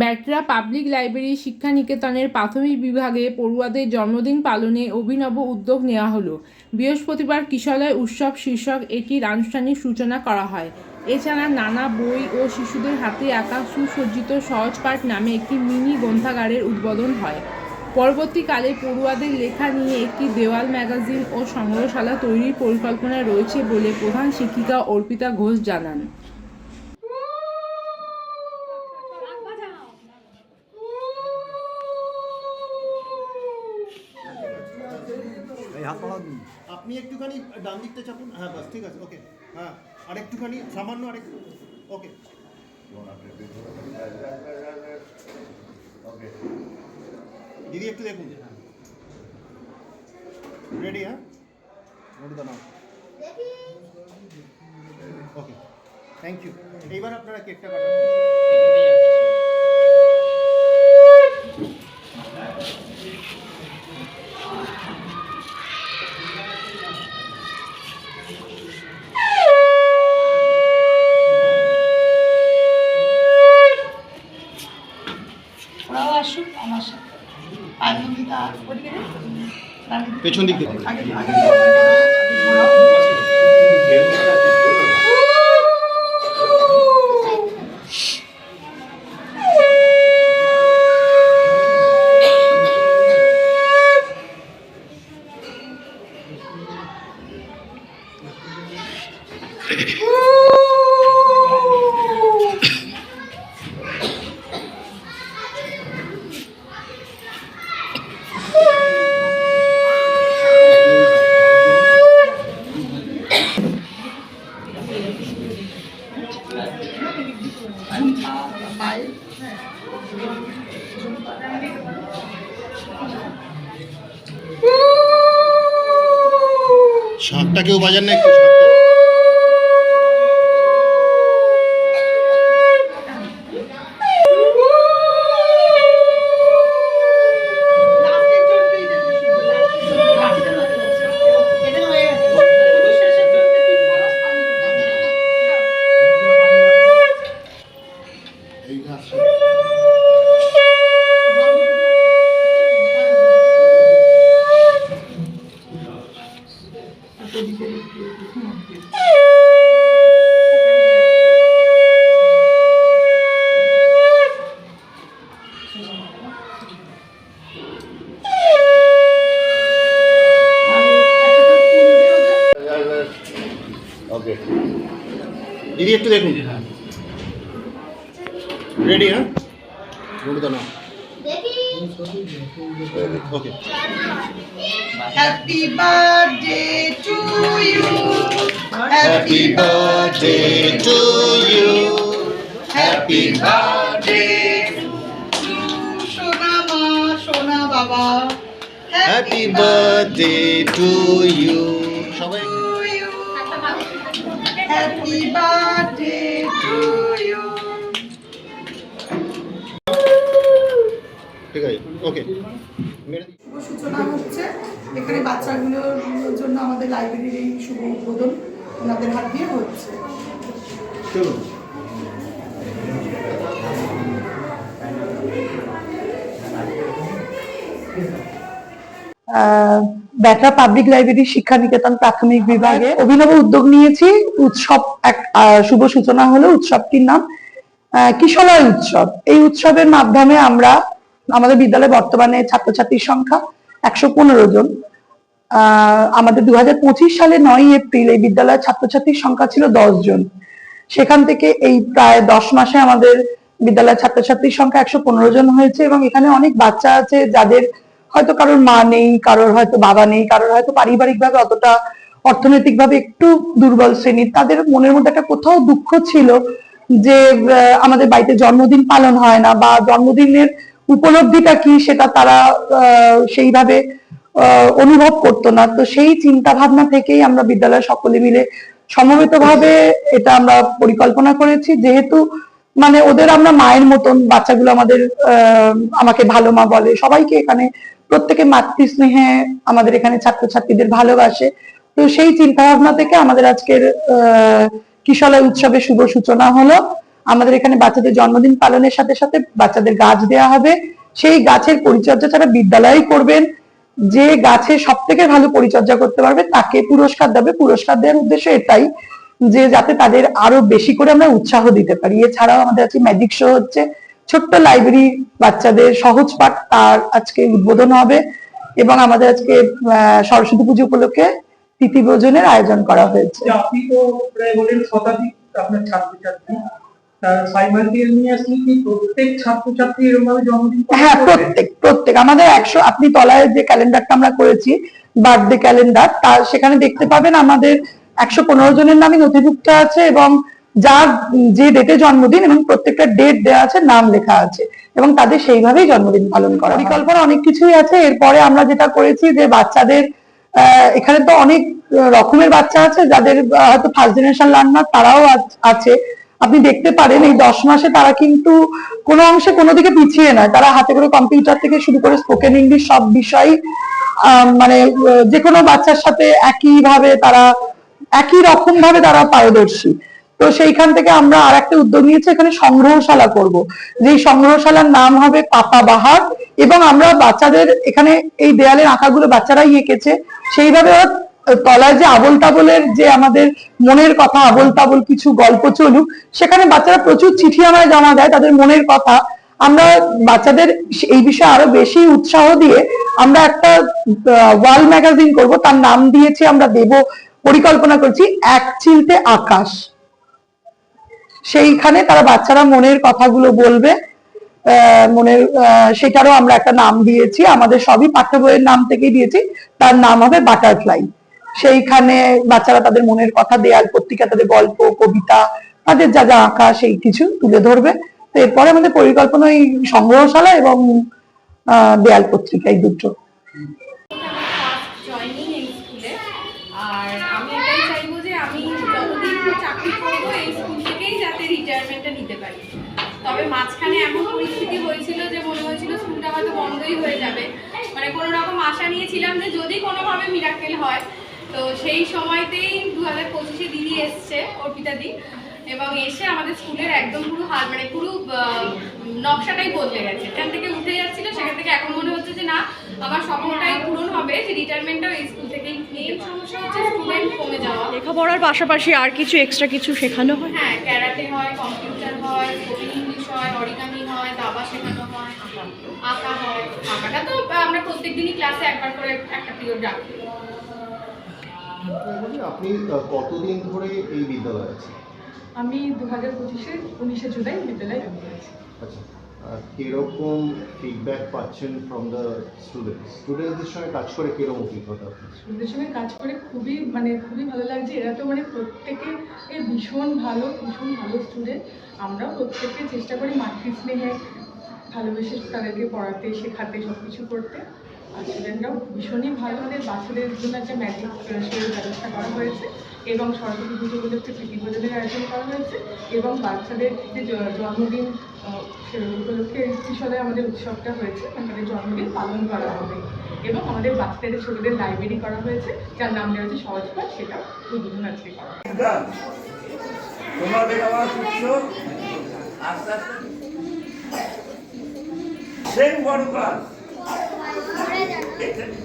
ব্যাটরা public library শিক্ষা নিকেতনের প্রাথমিক বিভাগে পড়ুয়াদের জন্মদিন পালনে অভিনব উদ্যোগ নেওয়া হলো। বৃহস্পতিবার কিশলয় উৎসব শীর্ষক এটির আনুষ্ঠানিক সূচনা করা হয়। এছাড়া নানা বই ও শিশুদের হাতে আঁকা সুসজ্জিত সহজপাঠ নামে একটি মিনি গ্রন্থাগারের উদ্বোধন হয়। পরবর্তীকালে পড়ুয়াদের লেখা নিয়ে একটি দেওয়াল ম্যাগাজিন ও সংগ্রহশালা তৈরির পরিকল্পনা রয়েছে বলে প্রধান শিক্ষিকা অর্পিতা ঘোষ জানান। হাত আপনি একটুখানি ডান দিকটা চাপুন। হ্যাঁ বাস ঠিক আছে ওকে। হ্যাঁ আর একটুখানি সামান্য আরেকটু ওকে। দিদি একটু দেখুন। রেডি হ্যাঁ? Note the now okay thank you এইবার আপনারা কেকটা কাটান পেছন দিক দিয়ে পায়েল শাঁখটা কেউ বাজার না একটু দিদি একটু দেখুন রেডি হ্যাঁ note now okay Happy birthday to you. Happy birthday to you. Happy birthday সোনা মা সোনা বাবা Happy birthday to you. Happy birthday to you. ঠিক আছে ওকে শুভ সূচনা হচ্ছে। এখানে বাচ্চাগুলোর জন্য আমাদের লাইব্রেরির এই শুভ উদ্বোধন ওনাদের হাত দিয়ে হচ্ছে। চলুন। ব্যাটা পাবলিক লাইব্রেরি শিক্ষা নিকেতন প্রাথমিক বিভাগে অভিনব উদ্যোগ নিয়েছি। উৎসব এক শুভ সূচনা হলো উৎসবটির নাম কিশলয় উৎসব। এই উৎসবের মাধ্যমে আমরা আমাদের বিদ্যালয়ে বর্তমানে ছাত্রছাত্রীর সংখ্যা একশো পনেরো জন। আমাদের দু হাজার পঁচিশ সালে নয় এপ্রিল এই বিদ্যালয়ের ছাত্রছাত্রীর সংখ্যা ছিল দশ জন। সেখান থেকে এই প্রায় দশ মাসে আমাদের বিদ্যালয়ের ছাত্রছাত্রীর সংখ্যা একশো পনেরো জন হয়েছে এবং এখানে অনেক বাচ্চা আছে যাদের হয়তো কারোর মা নেই, কারোর হয়তো বাবা নেই, কারোর হয়তো পারিবারিক ভাবে অতটা অর্থনৈতিক ভাবে একটু দুর্বল শ্রেণির তাদের মনের মধ্যে একটা কোথাও দুঃখ ছিল যে আমাদের বাড়িতে জন্মদিন পালন হয় না বা জন্মদিনের উপলব্ধিটা কি সেটা তারা সেইভাবে অনুভব করতো না। তো সেই চিন্তা ভাবনা থেকেই আমরা বিদ্যালয়ে সকলে মিলে সমবেতভাবে এটা আমরা পরিকল্পনা করেছি। যেহেতু মানে ওদের আমরা মায়ের মতন বাচ্চাগুলো আমাদের আমাকে ভালো মা বলে, সবাইকে এখানে প্রত্যেকে মাতৃ স্নেহে আমাদের এখানে ছাত্রছাত্রীদের ভালোবাসে। তো সেই চিন্তা ভাবনা থেকে আমাদের আজকের কিশলয় উৎসবের শুভ সূচনা হলো। আমাদের এখানে বাচ্চাদের জন্মদিন পালনের সাথে সাথে বাচ্চাদের গাছ দেওয়া হবে। সেই গাছের পরিচর্যা ছাড়া বিদ্যালয়ে করবেন, যে গাছে সব থেকে ভালো পরিচর্যা করতে পারবে তাকে পুরস্কার দেবে। পুরস্কার দেওয়ার উদ্দেশ্য এটাই যে যাতে তাদের আরও বেশি করে আমরা উৎসাহ দিতে পারি। এছাড়াও আমাদের আছে ম্যাজিক শো হচ্ছে। ছোট্ট লাইব্রেরি বাচ্চাদের সহজ পাঠ তার আজকে উদ্বোধন হবে এবং আমাদের আজকে সরস্বতী পুজো উপলক্ষে তিথি ভোজনের আয়োজন করা হয়েছে। আপনি তো প্রায় বলেন শতাধিক আপনার ছাত্রছাত্রী হ্যাঁ প্রত্যেক প্রত্যেক। আমাদের একশো আপনি তলায় যে ক্যালেন্ডারটা আমরা করেছি বার্থডে ক্যালেন্ডার তার সেখানে দেখতে পাবেন আমাদের একশো পনেরো জনের নামই নথিভুক্ত আছে এবং যার যে ডেটে জন্মদিন এবং প্রত্যেকটা ডেট দেওয়া আছে, নাম লেখা আছে এবং তাদের সেইভাবেই জন্মদিন পালন করা। পরিকল্পনা অনেক কিছুই আছে। এরপরে আমরা যেটা করেছি যে বাচ্চাদের এখানে তো অনেক রকমের বাচ্চা আছে যাদের হয়তো ফার্স্ট জেনারেশন লার্নার তারাও আছে। আপনি দেখতে পারেন এই দশ মাসে তারা কিন্তু কোনো অংশে কোনো দিকে পিছিয়ে নয়। তারা হাতে করে কম্পিউটার থেকে শুরু করে স্পোকেন ইংলিশ সব বিষয় মানে যে কোনো বাচ্চার সাথে একই ভাবে তারা, একই রকম ভাবে তারা পারদর্শী। তো সেইখান থেকে আমরা আর একটা উদ্যোগ নিয়েছি, এখানে সংগ্রহশালা করব। যেই সংগ্রহশালার নাম হবে পাতা বাহার এবং আমরা বাচ্চাদের এখানে এই দেয়ালের আঁকাগুলো বাচ্চারাই এঁকেছে। সেইভাবে তলায় যে আবল তাবলের যে আমাদের মনের কথা আবল তাবল কিছু গল্প চলুক, সেখানে বাচ্চারা প্রচুর চিঠি আমায় জমা দেয় তাদের মনের কথা। আমরা বাচ্চাদের এই বিষয়ে আরও বেশি উৎসাহ দিয়ে আমরা একটা ওয়াল ম্যাগাজিন করব। তার নাম দিয়েছি আমরা দেব পরিকল্পনা করছি, এক চিলতে আকাশ। সেইখানে তারা বাচ্চারা মনের কথাগুলো বলবে মনের সেটারও আমরা একটা নাম দিয়েছি, আমাদের সবই পাঠ্য বইয়ের নাম থেকেই দিয়েছি, তার নাম হবে বাটারফ্লাই। সেইখানে বাচ্চারা তাদের মনের কথা, দেয়াল, পত্রিকা, তাদের গল্প, কবিতা, তাদের যা যা আঁকা, সেই কিছু তুলে ধরবে। তো এরপরে আমাদের পরিকল্পনা ওই সংগ্রহশালা এবং দেয়াল পত্রিকা, এই দুটো। আর আমি এটাই চাইব যে আমি যতদিন চাকরি করব এই স্কুল থেকেই যাতে নিতে পারি। তবে মাঝখানে এমন পরিস্থিতি হয়েছিল যে মনে হয়েছিল স্কুলটা হয়তো বন্ধই হয়ে যাবে। মানে কোনো রকম আশা নিয়েছিলাম যে যদি কোনোভাবে মিরাক্কেল হয় তো সেই সময়তেই দু হাজার পঁচিশে দিদি এসছে অর্পিতা দি এবং এসে আমাদের স্কুলের একদম পুরো হাল মানে পুরো নকশাটাই বদলে গেছে। এখান থেকে উঠে যাচ্ছিল সেখান থেকে এখন মনে হচ্ছে যে না আমার স্বপ্নটাই পূরণ হবে যে রিটায়ারমেন্টটাও এই স্কুল থেকেই মেন সমস্যা হচ্ছে স্টুডেন্ট কমে যাওয়া। লেখাপড়ার পাশাপাশি আর কিছু এক্সট্রা কিছু শেখানো হয়? হ্যাঁ ক্যারাটে হয় কম্পিউটার আঁকা হয়। আঁকাটা তো আমরা প্রত্যেকদিনই ক্লাসে একবার করে একটা পিরিয়ড রাখি। আপনি কতদিন ধরে এই বিদ্যালয়ে আছেন? আমি দু হাজার পঁচিশের উনিশে জুলাই বিদ্যালয়ে আচ্ছা কীরকম ফিডব্যাক পাচ্ছেন ফ্রম দ্য স্টুডেন্টস স্টুডেন্টসদের সঙ্গে কাজ করে কীরকম অভিজ্ঞতা? ওদের সঙ্গে কাজ করে খুবই মানে খুবই ভালো লাগছে। এরা তো মানে প্রত্যেকে ভীষণ ভালো ভীষণ ভালো স্টুডেন্ট আমরাও প্রত্যেকে চেষ্টা করি মাতৃস্নেহে ভালোবেসে তাদেরকে পড়াতে, শেখাতে সব কিছু করতে। আর স্টুডেন্টরাও ভীষণই ভালো আমাদের বাচ্চাদের জন্য একটা ম্যাজিক শোয়ের ব্যবস্থা করা হয়েছে এবং সরস্বতী পুজো উপলক্ষে প্রীতি ভোজনের আয়োজন করা হয়েছে এবং বাচ্চাদের যে জন্মদিন উপলক্ষে কিশোরে আমাদের উৎসবটা হয়েছে, তাদের জন্মদিন পালন করা হবে এবং আমাদের বাচ্চাদের ছোটদের লাইব্রেরি করা হয়েছে, যার নাম দেওয়া হচ্ছে সহজ পাঠ সেটা উদ্বোধন আজকে করা আমার আস্তে আস্তে। সেন বড়কার হাততালি